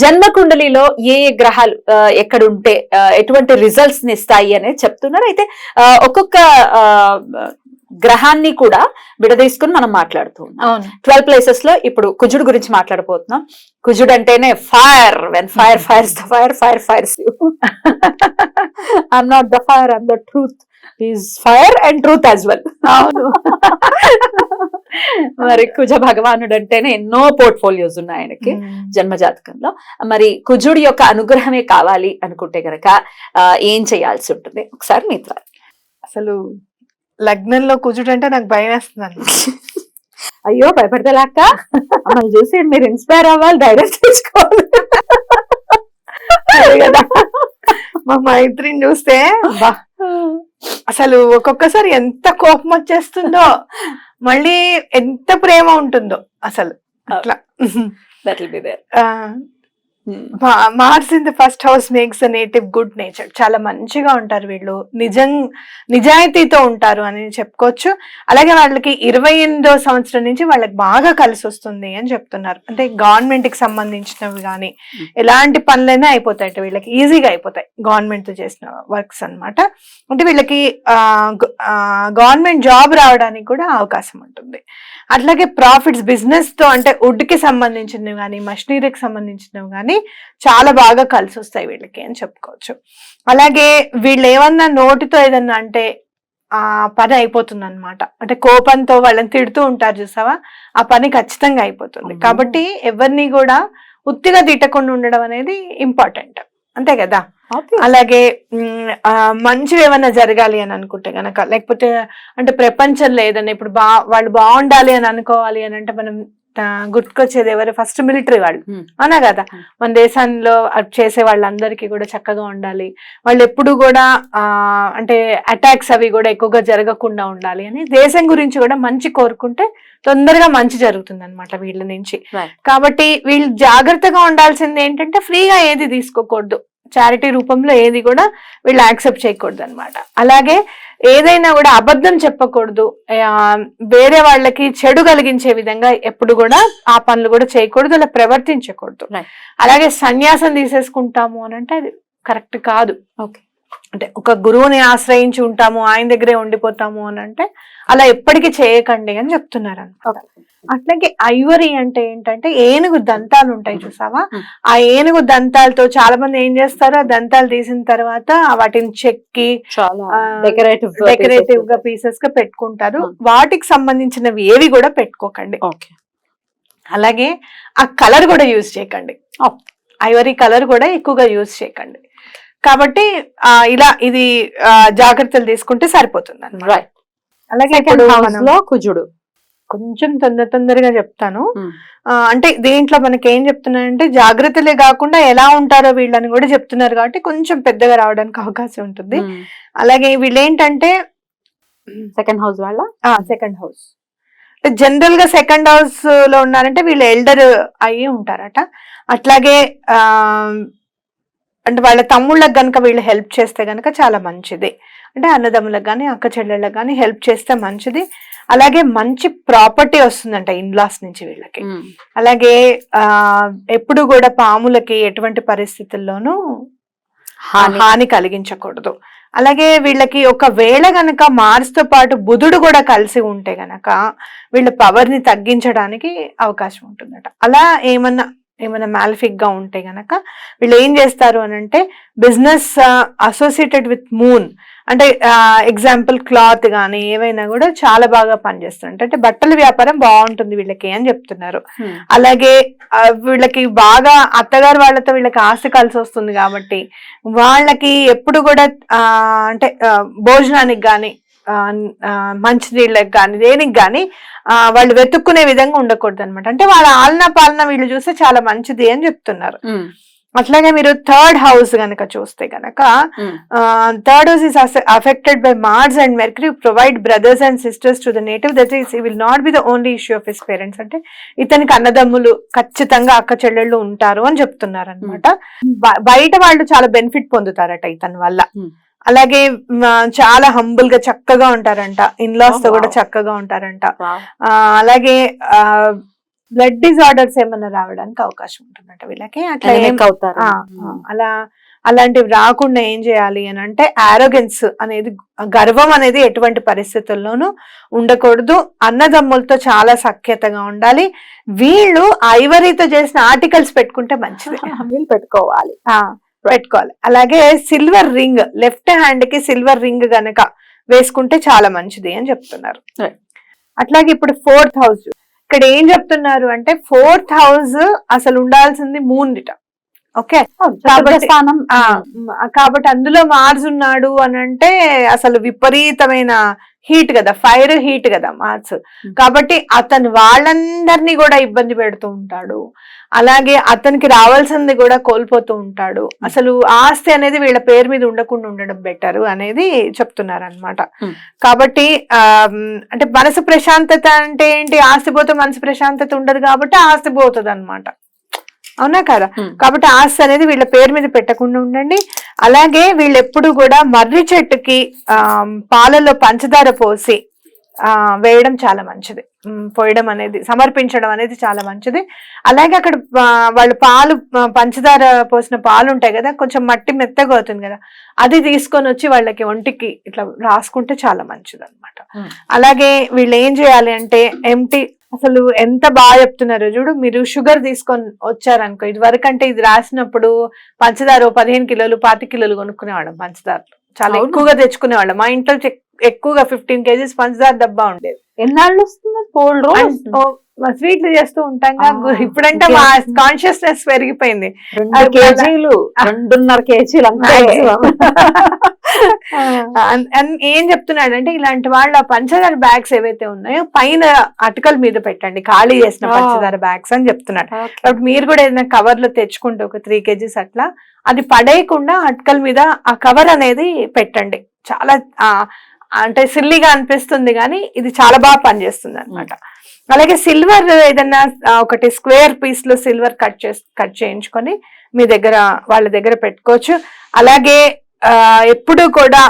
జన్మ కుండలిలో ఏ ఏ గ్రహాలు ఎక్కడుంటే ఎటువంటి రిజల్ట్స్ని ఇస్తాయి అనేది చెప్తున్నారు. అయితే ఒక్కొక్క గ్రహాన్ని కూడా విడదీసుకుని మనం మాట్లాడుతూ ఉన్నాం. ట్వెల్వ్ ప్లేసెస్లో ఇప్పుడు కుజుడు గురించి మాట్లాడబోతున్నాం. కుజుడు అంటేనే fire when fire fires the fire fire fires you I'm not the fire I'm the truth is fire and truth as well అవును. మరి కుజ భగవానుడు అంటేనే ఎన్నో పోర్ట్ఫోలియోస్ ఉన్నాయి ఆయనకి జన్మ జాతకంలో. మరి కుజుడి యొక్క అనుగ్రహమే కావాలి అనుకుంటే గనక ఏం చేయాల్సి ఉంటుంది? ఒకసారి మీ ద్వారా. అసలు లగ్నంలో కుజుడు అంటే నాకు భయం వేస్తుంది అయ్యో భయపడతలేక మమ్మల్ని చూసి మీరు ఇన్స్పైర్ అవ్వాలి ధైర్యం తెచ్చుకోవాలి. మా మైత్రిని చూస్తే బా. అసలు ఒక్కొక్కసారి ఎంత కోపం వచ్చేస్తుందో మళ్ళీ ఎంత ప్రేమ ఉంటుందో అసలు. అట్లా. That will be there Mars in the first house makes native good nature చాలా మంచిగా ఉంటారు వీళ్ళు. నిజం నిజాయితీతో ఉంటారు అని చెప్పుకోవచ్చు. అలాగే వాళ్ళకి ఇరవై ఎనిమిదో సంవత్సరం నుంచి వాళ్ళకి బాగా కలిసి వస్తుంది అని చెప్తున్నారు. అంటే గవర్నమెంట్కి సంబంధించినవి కానీ Hmm. ఎలాంటి పనులైనా అయిపోతాయి వీళ్ళకి. ఈజీగా అయిపోతాయి గవర్నమెంట్తో చేసిన వర్క్స్ అన్నమాట. అంటే వీళ్ళకి గవర్నమెంట్ జాబ్ రావడానికి కూడా అవకాశం ఉంటుంది. అట్లాగే ప్రాఫిట్స్ బిజినెస్తో అంటే వుడ్కి సంబంధించినవి కానీ మషినరీకి సంబంధించినవి కానీ చాలా బాగా కలిసి వస్తాయి వీళ్ళకి అని చెప్పుకోవచ్చు. అలాగే వీళ్ళు ఏమన్నా నోటితో ఏదన్నా అంటే ఆ పని అయిపోతుంది అనమాట అంటే కోపంతో వాళ్ళని తిడుతూ ఉంటారు చూసావా? ఆ పని ఖచ్చితంగా అయిపోతుంది. కాబట్టి ఎవరిని కూడా ఉత్తిగా తిట్టకుండా ఉండడం అనేది ఇంపార్టెంట్. అంతే కదా? అలాగే మంచివి ఏమైనా జరగాలి అని అనుకుంటే గనక లేకపోతే అంటే ప్రపంచంలో ఏదైనా ఇప్పుడు బా వాళ్ళు బాగుండాలి అని అనుకోవాలి అని అంటే మనం గుర్తుకొచ్చేది ఎవరు? ఫస్ట్ మిలిటరీ వాళ్ళు. అవునా కదా. మన దేశంలో చేసే వాళ్ళందరికీ కూడా చక్కగా ఉండాలి. వాళ్ళు ఎప్పుడు కూడా అంటే అటాక్స్ అవి కూడా ఎక్కువగా జరగకుండా ఉండాలి అని దేశం గురించి కూడా మంచి కోరుకుంటే తొందరగా మంచి జరుగుతుంది అనమాట వీళ్ళ నుంచి. కాబట్టి వీళ్ళు జాగ్రత్తగా ఉండాల్సింది ఏంటంటే ఫ్రీగా ఏది తీసుకోకూడదు. చారిటీ రూపంలో ఏది కూడా వీళ్ళు యాక్సెప్ట్ చేయకూడదు అనమాట అలాగే ఏదైనా కూడా అబద్ధం చెప్పకూడదు. వేరే వాళ్ళకి చెడు కలిగించే విధంగా ఎప్పుడు కూడా ఆ పనులు కూడా చేయకూడదు అలా ప్రవర్తించకూడదు. అలాగే సన్యాసం తీసేసుకుంటాము అని అంటే అది కరెక్ట్ కాదు. ఓకే అంటే ఒక గురువుని ఆశ్రయించి ఉంటాము ఆయన దగ్గరే ఉండిపోతాము అని అంటే అలా ఎప్పటికీ చేయకండి అని చెప్తున్నారు అనమాట అట్లాగే ఐవరీ అంటే ఏంటంటే ఏనుగు దంతాలు ఉంటాయి చూసావా. ఆ ఏనుగు దంతాలతో చాలా మంది ఏం చేస్తారు? ఆ దంతాలు తీసిన తర్వాత వాటిని చెక్కి డెకరేటివ్ డెకరేటివ్గా పీసెస్గా పెట్టుకుంటారు. వాటికి సంబంధించినవి ఏవి కూడా పెట్టుకోకండి. అలాగే ఆ కలర్ కూడా యూజ్ చేయకండి. ఐవరీ కలర్ కూడా ఎక్కువగా యూజ్ చేయకండి. కాబట్టి ఆ, ఇలా ఇది జాగ్రత్తలు తీసుకుంటే సరిపోతుంది అలాగే కుజుడు. కొంచెం తొందర తొందరగా చెప్తాను. అంటే దీంట్లో మనకి ఏం చెప్తున్నారంటే జాగ్రత్తలే కాకుండా ఎలా ఉంటారో వీళ్ళని కూడా చెప్తున్నారు కాబట్టి కొంచెం పెద్దగా రావడానికి అవకాశం ఉంటుంది. అలాగే వీళ్ళు ఏంటంటే సెకండ్ హౌస్ వాళ్ళ? Second house. జనరల్గా సెకండ్ హౌస్లో ఉన్నారంటే వీళ్ళు ఎల్డర్ అయ్యి ఉంటారట. అట్లాగే ఆ అంటే వాళ్ళ తమ్ముళ్ళకి గనుక వీళ్ళు హెల్ప్ చేస్తే గనుక చాలా మంచిది. అంటే అన్నదమ్ములకు కానీ అక్క చెల్లెళ్ళకి కానీ హెల్ప్ చేస్తే మంచిది. అలాగే మంచి ప్రాపర్టీ వస్తుందంట ఇన్లాస్ నుంచి వీళ్ళకి. అలాగే ఆ ఎప్పుడు కూడా పాములకి ఎటువంటి పరిస్థితుల్లోనూ హాని. కలిగించకూడదు. అలాగే వీళ్ళకి ఒకవేళ గనక మార్స్తో పాటు బుధుడు కూడా కలిసి ఉంటే గనక వీళ్ళ పవర్ని తగ్గించడానికి అవకాశం ఉంటుందట. అలా ఏమన్నా ఏమైనా మ్యాలిఫిక్గా ఉంటే గనక వీళ్ళు ఏం చేస్తారు అని అంటే బిజినెస్ అసోసియేటెడ్ విత్ మూన్ అంటే ఎగ్జాంపుల్ క్లాత్ కానీ ఏవైనా కూడా చాలా బాగా పనిచేస్తుంది అంటే బట్టల వ్యాపారం బాగుంటుంది వీళ్ళకి అని చెప్తున్నారు. అలాగే ఆ, వీళ్ళకి బాగా అత్తగారు వాళ్ళతో వీళ్ళకి ఆస్తి కలిసి వస్తుంది కాబట్టి వాళ్ళకి ఎప్పుడు కూడా ఆ, అంటే ఆ, భోజనానికి కానీ మంచినీళ్ళకి కానీ దేనికి కానీ వాళ్ళు వెతుక్కునే విధంగా ఉండకూడదు అనమాట అంటే వాళ్ళ ఆలన పాలన వీళ్ళు చూస్తే చాలా మంచిది అని చెప్తున్నారు. అట్లాగే మీరు థర్డ్ హౌస్ గనక చూస్తే గనక third house is affected by Mars and Mercury provide brothers and sisters to the native. That is will not be the only issue of his parents. అంటే ఇతనికి అన్నదమ్ములు ఖచ్చితంగా అక్క చెల్లెళ్ళు ఉంటారు అని చెప్తున్నారు అనమాట బయట వాళ్ళు చాలా బెనిఫిట్ పొందుతారట ఇతని వల్ల. అలాగే చాలా హంబుల్గా చక్కగా ఉంటారంట. ఇన్లాస్తో Oh, కూడా. చక్కగా ఉంటారంట. ఆ, అలాగే బ్లడ్ డిజార్డర్స్ ఏమన్నా రావడానికి అవకాశం ఉంటుందంట వీళ్ళకి? అట్లా ఏం అవుతారు. ఆ, అలా అలాంటివి రాకుండా ఏం చేయాలి అని అంటే ఆరోగెన్స్ అనేది గర్వం అనేది ఎటువంటి పరిస్థితుల్లోనూ ఉండకూడదు. అన్నదమ్ములతో చాలా సఖ్యతగా ఉండాలి. వీళ్ళు ఐవరీతో చేసిన ఆర్టికల్స్ పెట్టుకుంటే మంచిది. వీళ్ళు పెట్టుకోవాలి. ఆ, పెట్టుకోవాలి. అలాగే సిల్వర్ రింగ్ లెఫ్ట్ హ్యాండ్కి సిల్వర్ రింగ్ గనక వేసుకుంటే చాలా మంచిది అని చెప్తున్నారు. అట్లాగే ఇప్పుడు ఫోర్త్ హౌస్ ఇక్కడ ఏం చెప్తున్నారు అంటే ఫోర్త్ హౌస్ అసలు ఉండాల్సింది మూన్దిట ఓకే చతుర్థ కాబట్టి- కాబట్టి అందులో మార్స్ ఉన్నాడు అని అంటే అసలు విపరీతమైన హీట్ కదా ఫైర్ హీట్ కదా మార్స్ కాబట్టి అతను వాళ్ళందరినీ కూడా ఇబ్బంది పెడుతూ ఉంటాడు. అలాగే అతనికి రావాల్సింది కూడా కోల్పోతూ ఉంటాడు. అసలు ఆస్తి అనేది వీళ్ళ పేరు మీద ఉండకుండా ఉండడం బెటర్ అనేది చెప్తున్నారు అనమాట Hmm. కాబట్టి అంటే మనసు ప్రశాంతత అంటే ఏంటి? ఆస్తి పోతే మనసు ప్రశాంతత ఉండదు కాబట్టి ఆస్తి పోతుంది అనమాట అవునా కదా. కాబట్టి ఆస్తి అనేది వీళ్ళ పేరు మీద పెట్టకుండా ఉండండి. అలాగే వీళ్ళు ఎప్పుడు కూడా మర్రి చెట్టుకి ఆ పాలలో పంచదార పోసి ఆ వేయడం చాలా మంచిది. పోయడం అనేది సమర్పించడం అనేది చాలా మంచిది. అలాగే అక్కడ వాళ్ళు పాలు పంచదార పోసిన పాలు ఉంటాయి కదా కొంచెం మట్టి మెత్తగా అవుతుంది కదా అది తీసుకొని వచ్చి వాళ్ళకి ఒంటికి ఇట్లా రాసుకుంటే చాలా మంచిది అనమాట. అలాగే వీళ్ళు ఏం చేయాలి అంటే ఎంటీ అసలు ఎంత బాగా చెప్తున్నారు? చూడు మీరు షుగర్ తీసుకొని వచ్చారనుకో ఇది వరకంటే ఇది రాసినప్పుడు పంచదార పదిహేను కిలోలు పాతి కిలోలు కొనుక్కునేవాళ్ళం పంచదార చాలా? ఎక్కువగా తెచ్చుకునేవాళ్ళం. మా ఇంట్లో ఎక్కువగా ఫిఫ్టీన్ కేజీస్ పంచదార డబ్బా ఉండేది. ఎన్నాళ్ళు వస్తుంది? ఓ, మా స్వీట్లు చేస్తూ ఉంటాం ఇప్పుడంటే మా? కాన్షియస్నెస్ పెరిగిపోయింది. కేజీలు రెండున్నర కేజీలు ఏం చెప్తున్నాడంటే ఇలాంటి వాళ్ళ పంచదార బ్యాగ్స్ ఏవైతే ఉన్నాయో పైన అటకల మీద పెట్టండి. ఖాళీ చేసిన. పంచదార బ్యాగ్స్ అని చెప్తున్నాడు. కాబట్టి మీరు కూడా ఏదైనా కవర్లో తెచ్చుకుంటే ఒక త్రీ కేజీస్ అట్లా అది పడేయకుండా అటకల మీద ఆ కవర్ అనేది పెట్టండి. చాలా అంటే సిల్లిగా అనిపిస్తుంది కానీ ఇది చాలా బాగా పనిచేస్తుంది అనమాట అలాగే సిల్వర్ ఏదన్నా ఒకటి స్క్వేర్ పీస్లో సిల్వర్ కట్ చేసి కట్ చేయించుకొని మీ దగ్గర వాళ్ళ దగ్గర పెట్టుకోవచ్చు. అలాగే ఎప్పుడు కూడా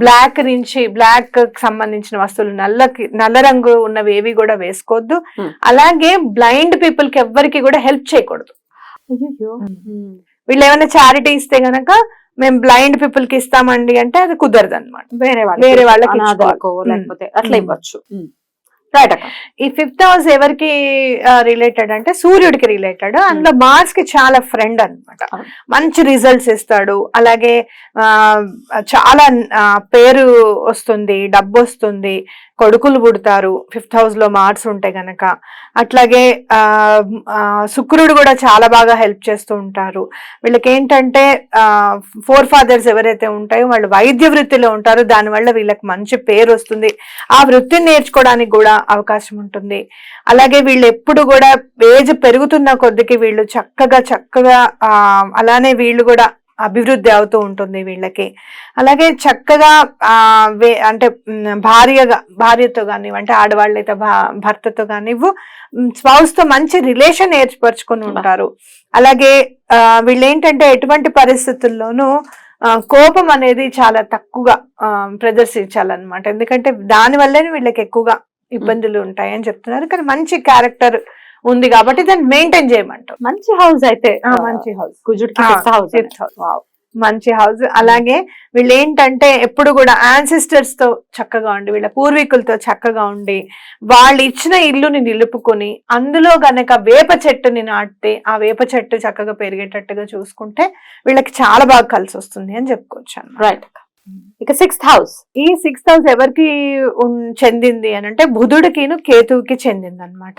బ్లాక్ నుంచి బ్లాక్ సంబంధించిన వస్తువులు నల్లకి నల్ల రంగు ఉన్నవి ఏవి కూడా వేసుకోవద్దు Hmm. అలాగే బ్లైండ్ పీపుల్కి ఎవ్వరికి కూడా హెల్ప్ చేయకూడదు అయ్యయ్యో. వీళ్ళు ఏమైనా చారిటీ ఇస్తే గనక మేము బ్లైండ్ పీపుల్కి ఇస్తామండి అంటే అది కుదరదు అనమాట వేరే వాళ్ళకి వేరే వాళ్ళకి. లేకపోతే అట్లా. ఇవ్వచ్చు రైట్ ఈ ఫిఫ్త్ హౌస్ ఎవరికి రిలేటెడ్ అంటే సూర్యుడికి రిలేటెడ్ అందులో మార్స్కి చాలా ఫ్రెండ్ అన్నమాట. అవును. మంచి రిజల్ట్స్ ఇస్తాడు. అలాగే ఆ, చాలా పేరు వస్తుంది డబ్బు వస్తుంది. కొడుకులు పుడతారు. ఫిఫ్త్ హౌస్లో మార్స్ ఉంటే గనక. అట్లాగే శుక్రుడు కూడా చాలా బాగా హెల్ప్ చేస్తూ ఉంటారు. వీళ్ళకి ఏంటంటే ఫోర్ ఫాదర్స్ ఎవరైతే ఉంటాయో వాళ్ళు వైద్య వృత్తిలో ఉంటారు. దానివల్ల వీళ్ళకి మంచి పేరు వస్తుంది. ఆ వృత్తిని నేర్చుకోవడానికి కూడా అవకాశం ఉంటుంది. అలాగే వీళ్ళు ఎప్పుడు కూడా ఏజ్ పెరుగుతున్న కొద్దికి వీళ్ళు చక్కగా చక్కగా అలానే వీళ్ళు కూడా అభివృద్ధి అవుతూ ఉంటుంది వీళ్ళకి. అలాగే చక్కగా అంటే భార్యగా భార్యతో కానివ్వు అంటే ఆడవాళ్ళైతే భర్తతో కానివ్వు స్పౌస్తో మంచి రిలేషన్ ఏర్పరచుకొని ఉంటారు. అలాగే ఆ, వీళ్ళు ఏంటంటే ఎటువంటి పరిస్థితుల్లోనూ కోపం అనేది చాలా తక్కువగా ప్రదర్శించాలన్నమాట. ఎందుకంటే దాని వల్లనే వీళ్ళకి ఎక్కువగా ఇబ్బందులు ఉంటాయని చెప్తున్నారు. కానీ మంచి క్యారెక్టర్ ఉంది కాబట్టి దాన్ని మెయింటైన్ చేయమంటారు మంచి హౌస్ అయితే మంచి హౌస్ కుజుడికి హౌస్ house. మంచి హౌస్ అలాగే వీళ్ళు ఏంటంటే ఎప్పుడు కూడా యాన్సిస్టర్స్తో చక్కగా ఉండి వీళ్ళ పూర్వీకులతో చక్కగా ఉండి వాళ్ళు ఇచ్చిన ఇల్లుని నిలుపుకొని అందులో గనక వేప చెట్టుని నాటితే ఆ వేప చెట్టు చక్కగా పెరిగేటట్టుగా చూసుకుంటే వీళ్ళకి చాలా బాగా కలిసి వస్తుంది అని చెప్పుకోవచ్చు. రైట్ ఇక సిక్స్త్ హౌస్ ఈ సిక్స్త్ హౌస్ ఎవరికి చెందింది అని అంటే బుధుడికిను కేతువుకి చెందింది అనమాట.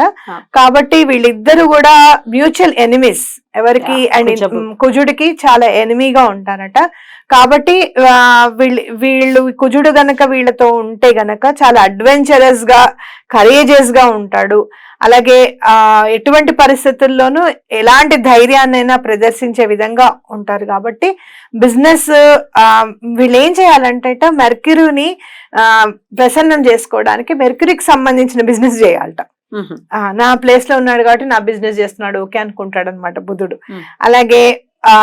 కాబట్టి వీళ్ళిద్దరు కూడా మ్యూచువల్ ఎనిమీస్ ఎవరికి అండ్. కుజుడికి చాలా ఎనిమీగా ఉంటారట. కాబట్టి వీళ్ళు వీళ్ళు కుజుడు గనక వీళ్ళతో ఉంటే గనక చాలా అడ్వెంచరస్గా కరేజియస్గా ఉంటాడు. అలాగే ఆ ఎటువంటి పరిస్థితుల్లోనూ ఎలాంటి ధైర్యాన్నైనా ప్రదర్శించే విధంగా ఉంటారు కాబట్టి బిజినెస్ వీళ్ళు ఏం చేయాలంటే మెర్క్యూరీని ఆ ప్రసన్నం చేసుకోవడానికి మెర్క్యూరీకి సంబంధించిన బిజినెస్ చేయాలట నా ప్లేస్లో ఉన్నాడు కాబట్టి నా బిజినెస్ చేస్తున్నాడు ఓకే అనుకుంటాడు అనమాట బుధుడు. అలాగే ఆ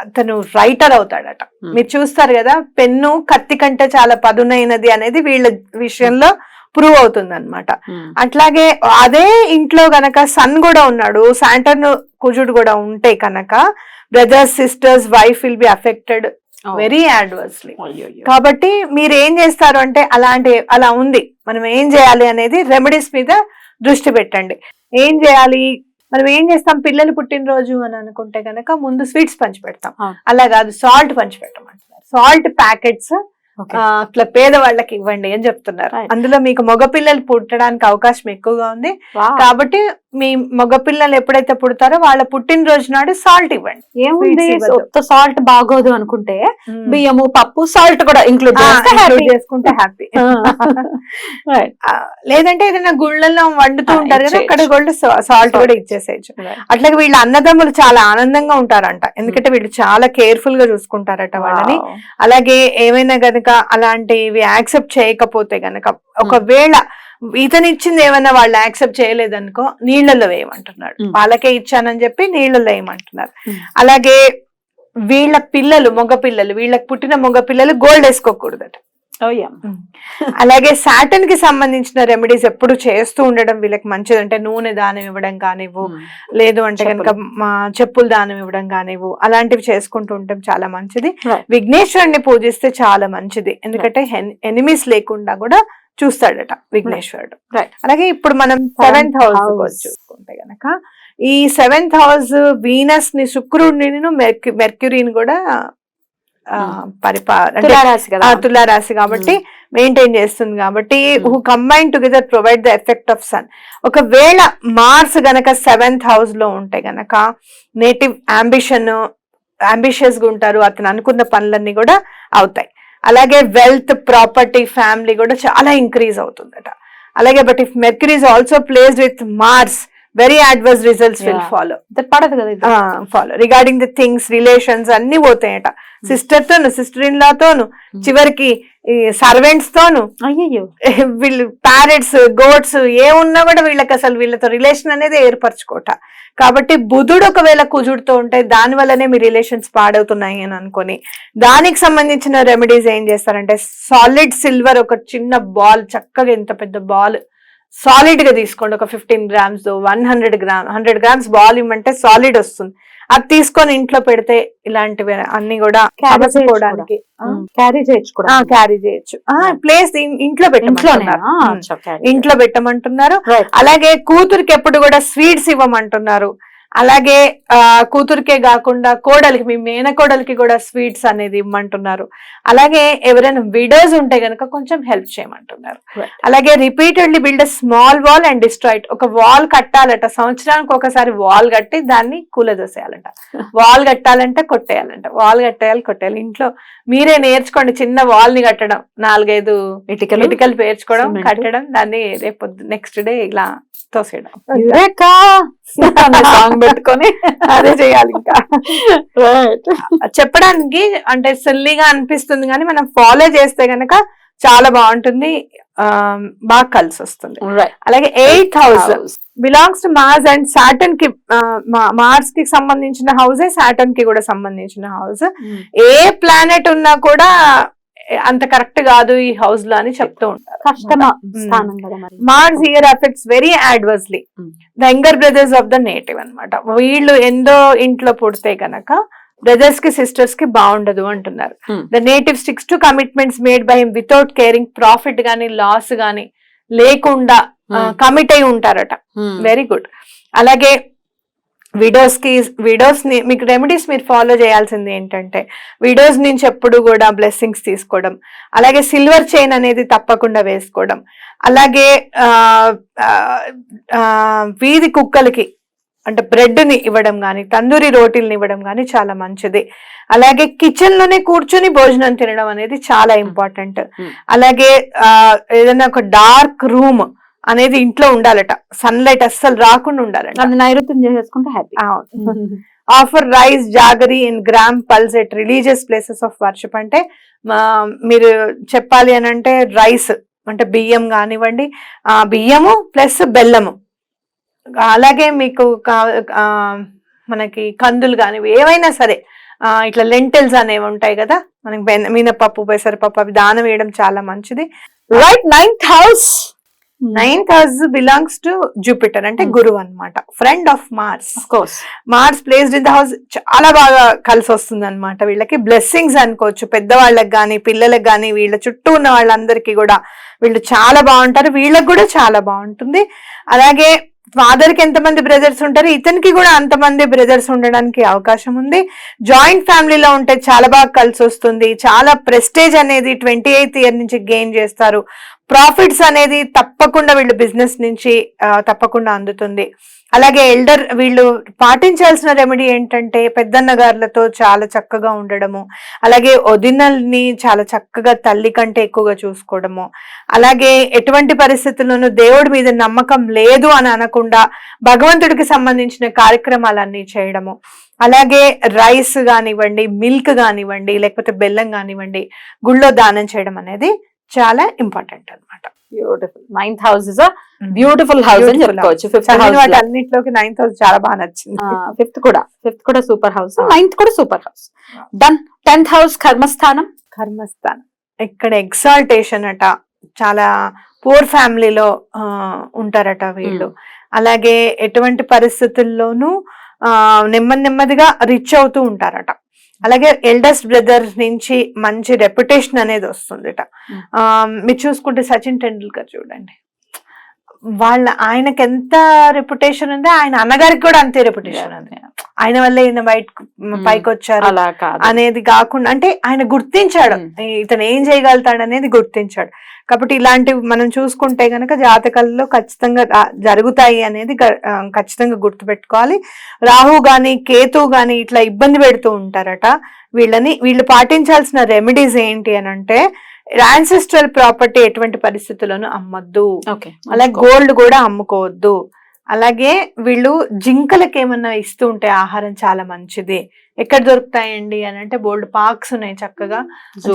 అతను రైటర్ అవుతాడట. మీరు చూస్తారు కదా పెన్ను కత్తి కంటే చాలా పదునైనది అనేది వీళ్ళ విషయంలో ప్రూవ్ అవుతుంది అనమాట మ్మ్. అట్లాగే అదే ఇంట్లో గనక సన్ కూడా ఉన్నాడు శాంటర్న్ కుజుడు కూడా ఉంటే కనుక brothers sisters wife will be affected Oh. Very adversely అయ్యయ్యో. కాబట్టి మీరు ఏం చేస్తారు అంటే అలాంటి అలా ఉంది మనం ఏం చేయాలి అనేది రెమెడీస్ మీద దృష్టి పెట్టండి ఏం చేయాలి మనం ఏం చేస్తాం పిల్లలు పుట్టినరోజు అని అనుకుంటే గనక ముందు స్వీట్స్ పంచి పెడతాం. అలా కాదు సాల్ట్ పంచి పెట్టమంటున్నారు సాల్ట్ ప్యాకెట్స్. అట్లా పేదవాళ్ళకి ఇవ్వండి అని చెప్తున్నారు. అందులో మీకు మగ పిల్లలు పుట్టడానికి అవకాశం ఎక్కువగా ఉంది. కాబట్టి మీ మగ పిల్లలు ఎప్పుడైతే పుడతారో వాళ్ళ పుట్టినరోజు నాడు సాల్ట్ ఇవ్వండి. ఏముంది? సాల్ట్ బాగోదు అనుకుంటే బియ్యము పప్పు సాల్ట్ కూడా ఇంక్లూడ్. చేసుకుంటే హ్యాపీ లేదంటే ఏదైనా గుళ్ళల్లో వండుతూ ఉంటారు కదా అక్కడ. కూడా సాల్ట్ కూడా ఇచ్చేసేయచ్చు. అట్లాగే వీళ్ళ అన్నదమ్ములు చాలా ఆనందంగా ఉంటారంట. ఎందుకంటే వీళ్ళు చాలా కేర్ఫుల్గా చూసుకుంటారట వాళ్ళని. అలాగే ఏమైనా గనక అలాంటివి యాక్సెప్ట్ చేయకపోతే గనక ఒకవేళ ఇతను ఇచ్చింది ఏమైనా వాళ్ళు యాక్సెప్ట్ చేయలేదనుకో నీళ్ళల్లో వేయమంటున్నాడు. వాళ్ళకే ఇచ్చానని చెప్పి నీళ్ళల్లో వేయమంటున్నారు. అలాగే వీళ్ళ పిల్లలు మగ పిల్లలు వీళ్ళకి పుట్టిన మగ పిల్లలు గోల్డ్ వేసుకోకూడదట. అలాగే సాటన్కి సంబంధించిన రెమెడీస్ ఎప్పుడు చేస్తూ ఉండడం వీళ్ళకి మంచిది అంటే నూనె దానం ఇవ్వడం కానివ్వు. లేదు అంటే కనుక చెప్పులు. దానం ఇవ్వడం కానివ్వు అలాంటివి చేసుకుంటూ ఉండటం చాలా మంచిది. విఘ్నేశ్వరుని పూజిస్తే చాలా మంచిది ఎందుకంటే ఎనిమీస్ లేకుండా కూడా చూస్తాడట విఘ్నేశ్వరుడు. అలాగే ఇప్పుడు మనం సెవెంత్ హౌస్. చూసుకుంటే గనక ఈ సెవెంత్ హౌస్ వీనస్ని శుక్రుడిని మెర్క్యూరీని కూడా Hmm. పరిపా అంటే తులారాశి కాబట్టి మెయింటైన్ చేస్తుంది కాబట్టి Hmm. Who combine together provide the effect of sun ఒకవేళ మార్స్ గనక సెవెంత్ హౌస్లో ఉంటే గనక నేటివ్ అంబిషన్ అంబిషియస్గా ఉంటారు అతను అనుకున్న పనులన్నీ కూడా అవుతాయి అలాగే వెల్త్ ప్రాపర్టీ ఫ్యామిలీ కూడా చాలా ఇంక్రీజ్ అవుతుందట. అలాగే but if Mercury also place with Mars very adverse results will. Follow పడదు కదా follow regarding the things relations అన్ని పోతాయట. సిస్టర్ తోను సిస్టర్ ఇన్ లా తోను చివరికి సర్వెంట్స్ తోను అయ్యయ్యో. వీళ్ళు ప్యారెట్స్ గోట్స్ ఏ ఉన్నా కూడా వీళ్ళకి అసలు వీళ్ళతో రిలేషన్ అనేది ఏర్పరచుకోట. కాబట్టి బుధుడు ఒకవేళ కుజుడుతో ఉంటే దాని వల్లనే మీ రిలేషన్స్ పాడవుతున్నాయి అని అనుకొని దానికి సంబంధించిన రెమెడీస్ ఏం చేస్తారంటే సాలిడ్ సిల్వర్ ఒక చిన్న బాల్ చక్కగా ఎంత పెద్ద బాల్ సాలిడ్గా తీసుకోండి. ఒక fifteen grams one hundred gram hundred grams ball ఇవ్వమంటే సాలిడ్ వస్తుంది. అది తీసుకొని ఇంట్లో పెడితే ఇలాంటివి అన్ని కూడా అమర్చుకోవడానికి. క్యారీ చేయొచ్చు. క్యారీ చేయొచ్చు ప్లేస్ ఇంట్లో పెట్టమంటున్నారు. ఇంట్లో పెట్టమంటున్నారు. అలాగే కూతురికి ఎప్పుడు కూడా స్వీట్స్ ఇవ్వమంటున్నారు. అలాగే ఆ, కూతురికే కాకుండా కోడలికి మీ మేనకోడలికి కూడా స్వీట్స్ అనేది ఇవ్వమంటున్నారు అలాగే ఎవరైనా విడోస్ ఉంటే గనక కొంచెం హెల్ప్ చేయమంటున్నారు. అలాగే repeatedly build small wall and destroy it. ఒక వాల్ కట్టాలట సంవత్సరానికి ఒకసారి వాల్ కట్టి దాన్ని కూలదోసేయాలంట. వాల్ కట్టాలంటే కొట్టేయాలంట. వాల్ కట్టేయాలి కొట్టేయాలి. ఇంట్లో మీరే నేర్చుకోండి చిన్న వాల్ని కట్టడం నాలుగైదు ఇటుకలు. ఇటుకలు పేర్చుకోవడం. కట్టడం దాన్ని రేపు నెక్స్ట్ డే ఇలా తోసేయడం. పెట్టుకొని అదే చేయాలి ఇంకా. చెప్పడానికి అంటే సిల్లీగా అనిపిస్తుంది కానీ మనం ఫాలో చేస్తే గనక చాలా బాగుంటుంది. బాగా కలిసి వస్తుంది. అలాగే eighth house belongs to Mars and సాటన్కి మార్స్కి సంబంధించిన హౌసే సాటన్కి కూడా సంబంధించిన హౌస్ ఏ ప్లానెట్ ఉన్నా కూడా అంత కరెక్ట్ కాదు ఈ హౌస్లో అని చెప్తూ ఉంటారు Mars here affects very adversely. The younger brothers of the native అన్నమాట వీళ్ళు ఎందో ఇంట్లో పుడితే గనక బ్రదర్స్కి సిస్టర్స్కి బాగుండదు అంటున్నారు. The native sticks to commitments made by him without caring profit గానీ లాస్ గానీ లేకుండా. కమిట్ అయి ఉంటారట. వెరీ గుడ్ అలాగే విడోస్కి విడోస్ని మీకు రెమెడీస్ మీరు ఫాలో చేయాల్సింది ఏంటంటే విడోస్ నుంచి ఎప్పుడు కూడా బ్లెస్సింగ్స్ తీసుకోవడం. అలాగే సిల్వర్ చైన్ అనేది తప్పకుండా వేసుకోవడం. అలాగే వీధి కుక్కలకి అంటే బ్రెడ్ని ఇవ్వడం కానీ తందూరి రోటీల్ని ఇవ్వడం కానీ చాలా మంచిది. అలాగే కిచెన్లోనే కూర్చొని భోజనం తినడం అనేది చాలా ఇంపార్టెంట్ Hmm. అలాగే ఆ, ఏదైనా ఒక డార్క్ రూమ్ అనేది ఇంట్లో ఉండాలట. సన్లైట్ అస్సలు రాకుండా ఉండాలట. అది నైరుత్యం చేసుకుంటే happy offer rice jaggery in gram pulse at religious places of worship అంటే మీరు చెప్పాలి అని అంటే రైస్ అంటే బియ్యం కానివ్వండి ఆ బియ్యము ప్లస్ బెల్లము. అలాగే మీకు మనకి కందులు కానివి ఏవైనా సరే ఇట్లా లెంటిల్స్ అనేవి ఉంటాయి కదా మనకి మినపప్పు పెసరపప్పు అవి దానం వేయడం చాలా మంచిది. Right ninth house ninth house belongs to Jupiter అంటే Hmm. గురువు అన్నమాట. Friend of Mars course Mars placed in the house చాలా బాగా కలిసి వస్తుంది అనమాట వీళ్ళకి బ్లెస్సింగ్స్ అనుకోవచ్చు. పెద్దవాళ్ళకి కానీ పిల్లలకు కానీ వీళ్ళ చుట్టూ ఉన్న వాళ్ళందరికీ కూడా వీళ్ళు చాలా బాగుంటారు. వీళ్ళకి కూడా చాలా బాగుంటుంది. అలాగే ఫాదర్కి ఎంతమంది బ్రదర్స్ ఉంటారు? ఇతనికి కూడా అంతమంది బ్రదర్స్ ఉండడానికి అవకాశం ఉంది. జాయింట్ ఫ్యామిలీలో ఉంటే చాలా బాగా కలిసి వస్తుంది. చాలా ప్రెస్టేజ్ అనేది ట్వంటీ ఎయిత్ ఇయర్ నుంచి గెయిన్ చేస్తారు. ప్రాఫిట్స్ అనేది తప్పకుండా వీళ్ళు బిజినెస్ నుంచి తప్పకుండా అందుతుంది. అలాగే ఎల్డర్ వీళ్ళు పాటించాల్సిన రెమెడీ ఏంటంటే పెద్దన్న గారులతో చాలా చక్కగా ఉండడము అలాగే ఒదినల్ని చాలా చక్కగా తల్లి కంటే ఎక్కువగా చూసుకోవడము. అలాగే ఎటువంటి పరిస్థితుల్లోనూ దేవుడి మీద నమ్మకం లేదు అని అనకుండా భగవంతుడికి సంబంధించిన కార్యక్రమాలన్నీ చేయడము. అలాగే రైస్ కానివ్వండి మిల్క్ కానివ్వండి లేకపోతే బెల్లం కానివ్వండి గుళ్ళో దానం చేయడం అనేది చాలా ఇంపార్టెంట్ అనమాట beautiful ninth house is beautiful house అని చెప్పుకోవచ్చు. ఫిఫ్త్ హౌస్ అన్నింటిలోకి నైన్త్ హౌస్ చాలా బాగా నచ్చింది. ఫిఫ్త్ కూడా. ఫిఫ్త్ కూడా సూపర్ హౌస్. నైన్త్ కూడా super house done tenth house కర్మస్థానం. కర్మస్థానం. ఇక్కడ ఎగ్జాల్టేషన్ అట. చాలా పూర్ ఫ్యామిలీలో ఉంటారట వీళ్ళు. అలాగే ఎటువంటి పరిస్థితుల్లోనూ నెమ్మది నెమ్మదిగా రిచ్ అవుతూ ఉంటారట. అలాగే ఎల్డెస్ట్ బ్రదర్ నుంచి మంచి రెప్యుటేషన్ అనేది వస్తుందిట Hmm. ఆ, మీరు చూసుకుంటే సచిన్ టెండూల్కర్ చూడండి వాళ్ళ ఆయనకి ఎంత రెప్యుటేషన్ ఉంది ఆయన అన్నగారికి కూడా అంతే రెప్యుటేషన్ ఉంది. ఆయన వల్ల ఈయన బయట పైకి వచ్చారు అనేది కాకుండా అంటే ఆయన గుర్తించాడు. Hmm. ఇతను ఏం చేయగలుగుతాడు అనేది గుర్తించాడు. కాబట్టి ఇలాంటివి మనం చూసుకుంటే గనక జాతకాలలో ఖచ్చితంగా జరుగుతాయి అనేది ఖచ్చితంగా గుర్తుపెట్టుకోవాలి. రాహు గాని కేతు గాని ఇట్లా ఇబ్బంది పెడుతూ ఉంటారట. వీళ్ళని వీళ్ళు పాటించాల్సిన రెమెడీస్ ఏంటి అని అంటే యాన్సిస్ట్రల్ ప్రాపర్టీ ఎటువంటి పరిస్థితుల్లోనూ అమ్మద్దు. అలాగే గోల్డ్ కూడా అమ్ముకోవద్దు. అలాగే వీళ్ళు జింకలకి ఏమన్నా ఇస్తూ ఉంటే ఆహారం చాలా మంచిది. ఎక్కడ దొరుకుతాయండి అని అంటే బోల్డ్ పార్క్స్ ఉన్నాయి చక్కగా.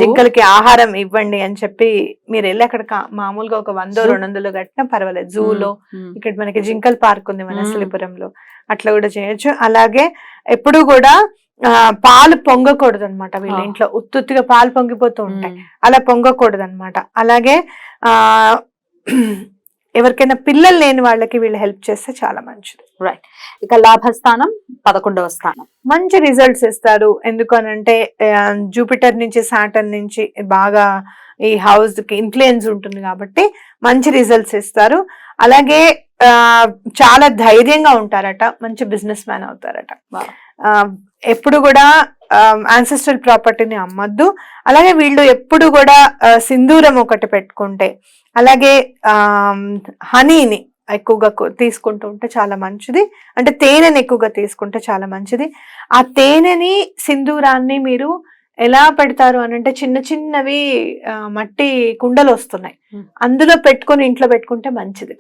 జింకలకి ఆహారం ఇవ్వండి అని చెప్పి మీరు వెళ్ళి అక్కడ మామూలుగా ఒక వందో. రెండు వందలు కట్టినా పర్వాలేదు. జూలో ఇక్కడ మనకి జింకల్ పార్క్ ఉంది వనస్థలిపురంలో. అట్లా కూడా చేయొచ్చు. అలాగే ఎప్పుడు కూడా పాలు పొంగకూడదు అనమాట వీళ్ళ. ఇంట్లో. ఉత్తుత్తిగా పాలు పొంగిపోతూ ఉంటాయి. అలా పొంగకూడదు అనమాట అలాగే ఆ ఎవరికైనా పిల్లలు లేని వాళ్ళకి వీళ్ళు హెల్ప్ చేస్తే చాలా మంచిది. ఇక లాభస్థానం పదకొండవ స్థానం. మంచి రిజల్ట్స్ ఇస్తారు. ఎందుకనంటే జూపిటర్ నుంచి సాటర్న్ నుంచి బాగా ఈ హౌస్కి ఇన్ఫ్లుయెన్స్ ఉంటుంది కాబట్టి మంచి రిజల్ట్స్ ఇస్తారు. అలాగే ఆ, చాలా ధైర్యంగా ఉంటారట. మంచి బిజినెస్ మ్యాన్ అవుతారట. ఎప్పుడు కూడా ఆన్సెస్ట్రల్ ప్రాపర్టీని అమ్మద్దు. అలాగే వీళ్ళు ఎప్పుడు కూడా సింధూరం ఒకటి పెట్టుకుంటే అలాగే హనీని ఎక్కువగా తీసుకుంటూ ఉంటే చాలా మంచిది. అంటే తేనెని ఎక్కువగా తీసుకుంటే చాలా మంచిది. ఆ తేనెని సింధూరాన్ని మీరు ఎలా పెడతారు అని అంటే చిన్న చిన్నవి మట్టి కుండలు వస్తున్నాయి. అందులో పెట్టుకొని ఇంట్లో పెట్టుకుంటే మంచిది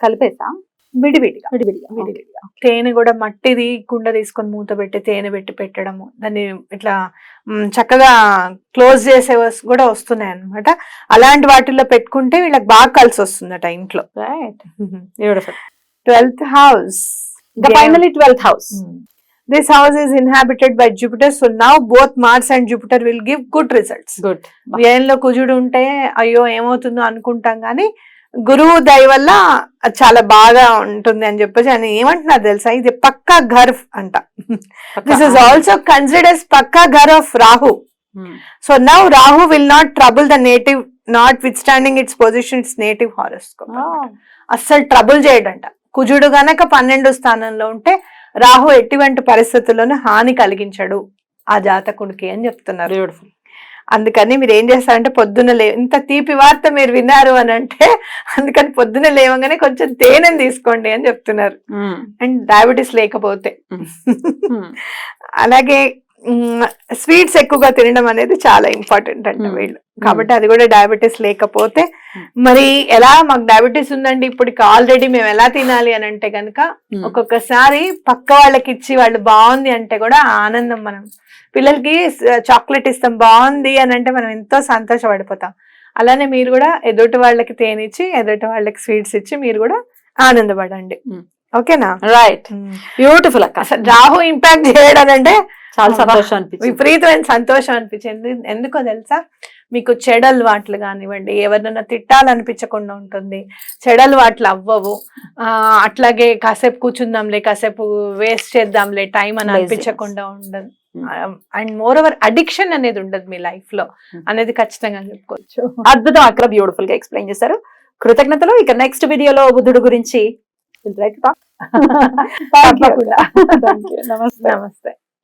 కలిపేసా? విడివిడిగా. విడివిడిగా. విడివిడిగా. తేనె కూడా మట్టిది కుండ తీసుకొని మూత పెట్టి తేనె పెట్టి పెట్టడము. దాన్ని ఇట్లా చక్కగా క్లోజ్ చేసే కూడా వస్తున్నాయి అన్నమాట అలాంటి వాటిల్లో పెట్టుకుంటే వీళ్ళకి బాగా కలిసి వస్తుందట ఇంట్లో. రైట్ ట్వెల్త్ హౌస్ ఇక finally twelfth house this house is inhabited by Jupiter so now both Mars and Jupiter will give good results good వ్యయంలో కుజుడు ఉంటే అయ్యో ఏమవుతుందో అనుకుంటాం కానీ గురువు దయ వల్ల చాలా బాగా ఉంటుంది అని చెప్పేసి ఆయన ఏమంటున్నారు తెలుసా? ఇది పక్కా ఘర్ అంట. This is also considers pakka ghar of Rahu so now Rahu will not trouble the native notwithstanding its position its native horoscope అస్సలు ట్రబుల్ చేయడంట. కుజుడు గనక పన్నెండు స్థానంలో ఉంటే రాహు ఎటువంటి పరిస్థితుల్లోనూ హాని కలిగించడు ఆ జాతకుడికి అని చెప్తున్నారు. బ్యూటిఫుల్ అందుకని మీరు ఏం చేస్తారంటే పొద్దున్న లే ఇంత తీపి వార్త మీరు విన్నారు అని అంటే అందుకని పొద్దున్న లేవగానే కొంచెం తేనెని తీసుకోండి అని చెప్తున్నారు. అండ్ డయాబెటీస్ లేకపోతే. అలాగే స్వీట్స్ ఎక్కువగా తినడం అనేది చాలా ఇంపార్టెంట్ అంట Hmm. వీళ్ళు. కాబట్టి అది కూడా డయాబెటీస్ లేకపోతే మరి ఎలా మాకు డయాబెటీస్ ఉందండి ఇప్పటికి ఆల్రెడీ మేము ఎలా తినాలి అని అంటే కనుక ఒక్కొక్కసారి పక్క వాళ్ళకి ఇచ్చి వాళ్ళు బాగుంది అంటే కూడా ఆనందం మనం పిల్లలకి చాక్లెట్ ఇస్తాం బాగుంది అని అంటే మనం ఎంతో సంతోషపడిపోతాం. అలానే మీరు కూడా ఎదుటి వాళ్ళకి తేనిచ్చి ఎదుటి వాళ్ళకి స్వీట్స్ ఇచ్చి మీరు కూడా ఆనందపడండి. ఓకేనా? రైట్ బ్యూటిఫుల్ అక్క. అసలు రాహు ఇంపాక్ట్ చేయడం అంటే చాలా. సంతోషం అనిపించింది. విపరీతమైన సంతోషం అనిపించింది. ఎందుకో తెలుసా? మీకు చెడు అలవాట్లు కానివ్వండి ఎవరినైనా తిట్టాలనిపించకుండా ఉంటుంది. చెడు అలవాట్లు అవ్వవు. అట్లాగే కాసేపు కూర్చుందాంలే కాసేపు వేస్ట్ చేద్దాంలే టైం అని. అనిపించకుండా ఉండదు. అండ్ మోర్ ఓవర్ అడిక్షన్ అనేది ఉండదు మీ లైఫ్లో. Hmm. అనేది ఖచ్చితంగా చెప్పుకోవచ్చు. అద్భుతం. అక్కడ బ్యూటిఫుల్గా ఎక్స్ప్లెయిన్ చేశారు. కృతజ్ఞతలు. ఇక నెక్స్ట్ వీడియోలో బుద్ధుడు గురించి. నమస్తే నమస్తే